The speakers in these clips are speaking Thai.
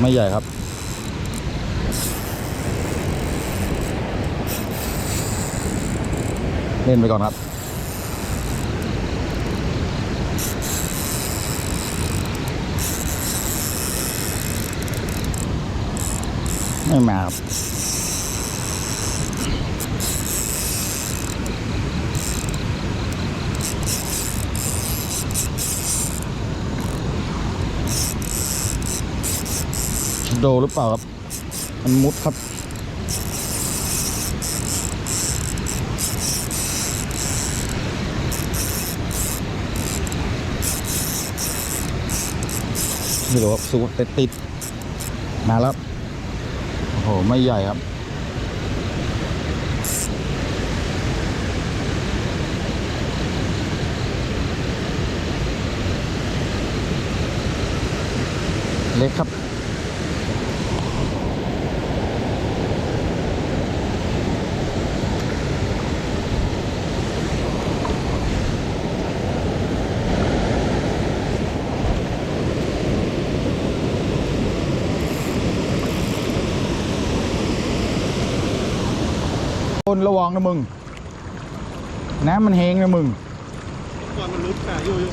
ไม่ใหญ่ครับ เล่นไปก่อนครับ ไม่มาครับ โดหรือเปล่าครับ มันมุดครับ ไม่รู้ครับสูติดติดมาแล้ว โอ้โห ไม่ใหญ่ครับเล็กครับ นระวังนะมึง น้ำมันแหงนะมึงก่อนมันรุดค่ะอยู่อยู่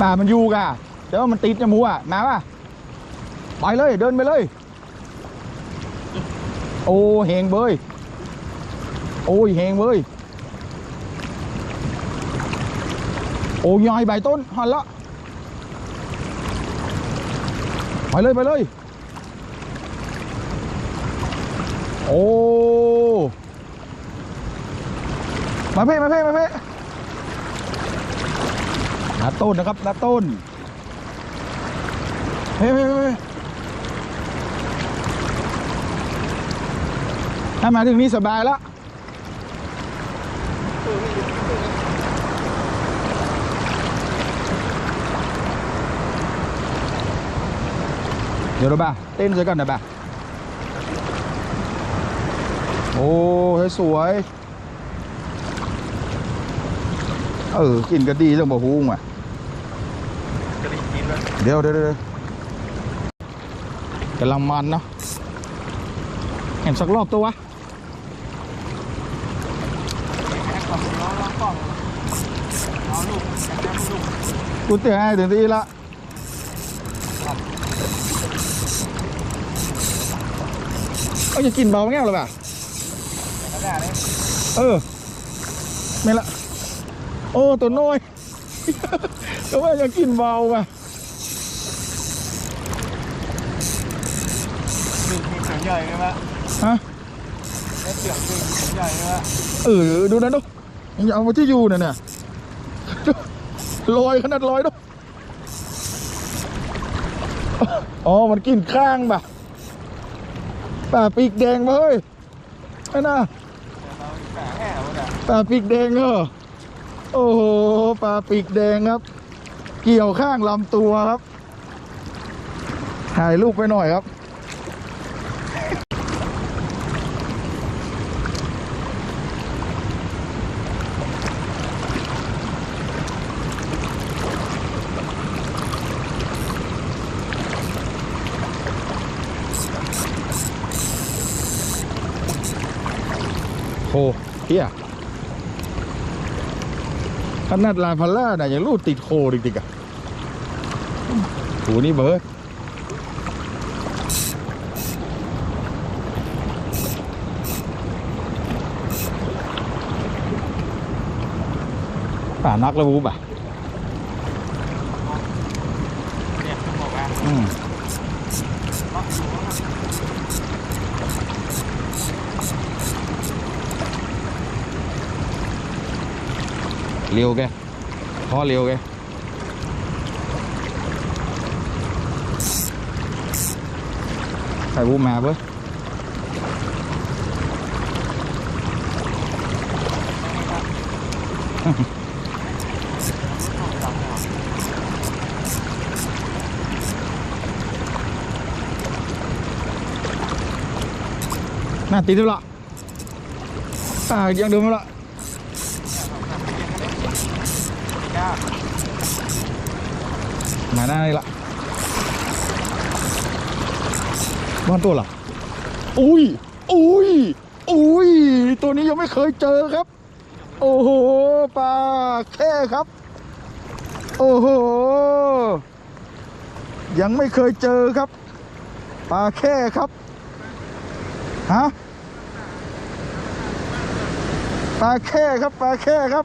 ป่ามันอยู่กะแต่ว่ามันติดจมูกอะ มาป่ะ ไปเลย เดินไปเลย โอ้แหงเบย โอ้ยแหงเบย โอ้ยอยใบต้นหันละ ไปเลยไปเลย โอ้ มาเพ่มาเพ่มาเพ่นัดต้นนะครับนัดต้นเฮ้ยเฮ้ยเฮ้ยถ้ามาถึงนี่สบายแล้วเดี๋ยวเราบ้าเต้นเสียก่อนนะบ้าโอ้สวยๆ เออ กินก็ดีต้องบอกฮู้งว่ะจะได้กินแล้วเดี๋ยวเดี๋ยวเดี๋ยวกำลังมันเนาะเห็นสักรอบตัววะแค่ก่อนล้อล้อกล้องเอาลูกจากนั้นลูกกูเตือนให้ถึงที่ละเอาจะกินเบาแง่หรือเปล่าแต่ก็ได้เลยเออ ไม่ละ โอ้ ตัวน้อยก็ว่าจะกินเบาป่ะดึงมีเสียงใหญ่เลยมะฮะแล้วเสียงดึงเสียงใหญ่เลยมะเออ ดูนะดูยังเอามาที่อยู่เนี่ยเนี่ยลอยขนาดลอยดูอ๋อ มันกินข้างป่ะป่าปีกแดงมาเฮ้ยนั่นน่ะเราอีกแผลแห่วะเนี่ยปลาปีกแดงเหรอ โอ้โหปลาปีกแดงครับ เกี่ยวข้างลำตัวครับ ถ่ายรูปไปหน่อยครับโหเฮีย นาดลายพัลล่าน่ะยังรูดติดโคดิกๆอะโหนี่เบิร์ดป่านักแล้วบูบอะเนี่ยเขาบอกว่าอืม เร็วแกพอเร็วแกใส่บูมา มาหน้านี่ละบ้านตัวหรออุ้ยอุ้ยอุ้ยตัวนี้ยังไม่เคยเจอครับ โอ้โหปลาแค่ครับ โอ้โหยังไม่เคยเจอครับปลาแค่ครับฮะปลาแค่ครับปลาแค่ครับ